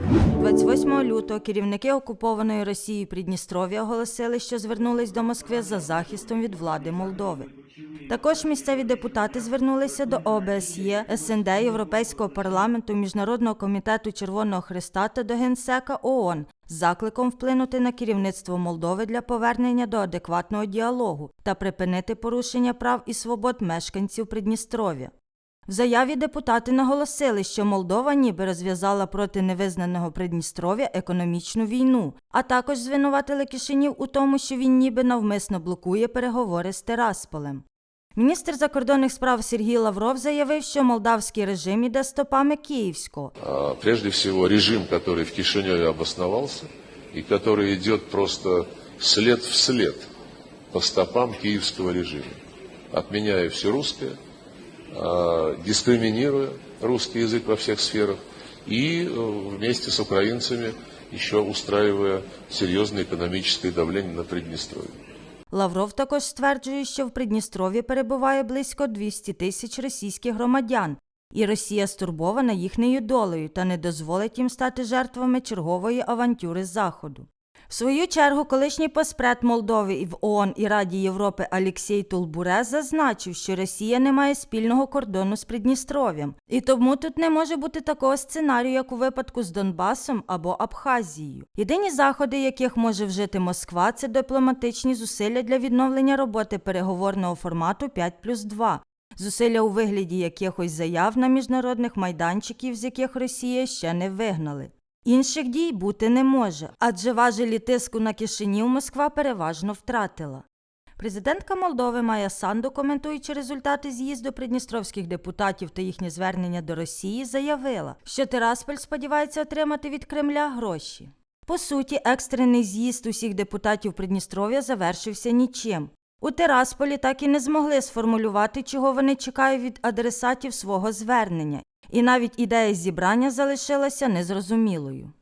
28 лютого керівники окупованої Росією Придністров'я оголосили, що звернулись до Москви за захистом від влади Молдови. Також місцеві депутати звернулися до ОБСЄ, СНД, Європейського парламенту, Міжнародного комітету Червоного Христа та до Генсека ООН з закликом вплинути на керівництво Молдови для повернення до адекватного діалогу та припинити порушення прав і свобод мешканців Придністров'я. В заяві депутати наголосили, що Молдова ніби розв'язала проти невизнаного Придністров'я економічну війну, а також звинуватили Кишинів у тому, що він ніби навмисно блокує переговори з Терасполем. Міністр закордонних справ Сергій Лавров заявив, що молдавський режим іде стопами київського, Прежде всего, режим, который в Кишиневе обосновался и который идет просто след в след по стопам киевского режима, отменяя все русское, а, дискриминируя русский язык во всех сферах и э, вместе с украинцами еще устраивая серьезное экономическое давление на Приднестровье. Лавров також стверджує, що в Придністров'ї перебуває близько 200 тисяч російських громадян, і Росія стурбована їхньою долею та не дозволить їм стати жертвами чергової авантюри Заходу. В свою чергу, колишній поспред Молдови і в ООН і Раді Європи Алексій Тулбуре зазначив, що Росія не має спільного кордону з Придністров'ям, і тому тут не може бути такого сценарію, як у випадку з Донбасом або Абхазією. Єдині заходи, яких може вжити Москва, це дипломатичні зусилля для відновлення роботи переговорного формату 5 плюс 2, зусилля у вигляді якихось заяв на міжнародних майданчиків, з яких Росія ще не вигнали. Інших дій бути не може, адже важелі тиску на Кишинів Москва переважно втратила. Президентка Молдови Майя Санду, коментуючи результати з'їзду придністровських депутатів та їхнє звернення до Росії, заявила, що Тирасполь сподівається отримати від Кремля гроші. По суті, екстрений з'їзд усіх депутатів Придністров'я завершився нічим. У Тирасполі так і не змогли сформулювати, чого вони чекають від адресатів свого звернення, і навіть ідея зібрання залишилася незрозумілою.